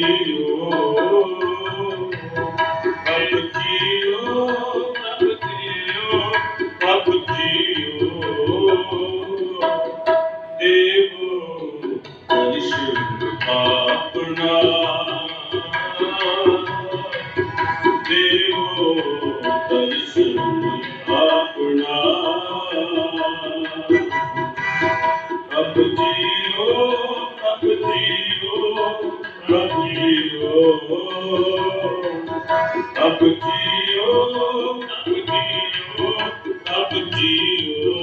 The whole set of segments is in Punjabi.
you. ਰੱਬ ਜੀਓ ਰੱਬ ਜੀਓ ਰੱਬ ਜੀਓ।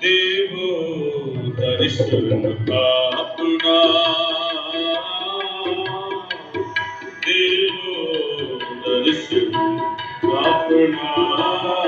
ਦੇਵੋ ਦਰਸ਼ਨ ਕਾ ਆਪਣਾ। ਦੇਵੋ ਦਰਸ਼ਨ ਆਪਣਾ।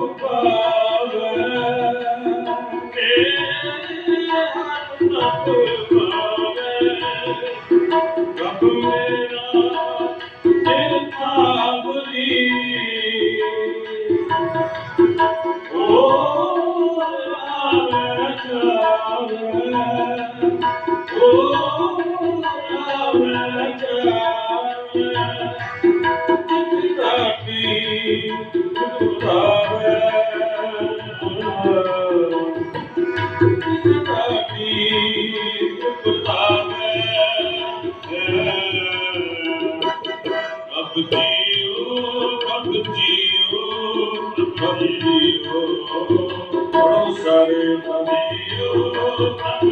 ਪਾਵੇ। ਤੇ ਹੱਥ ਨਾ Thank you.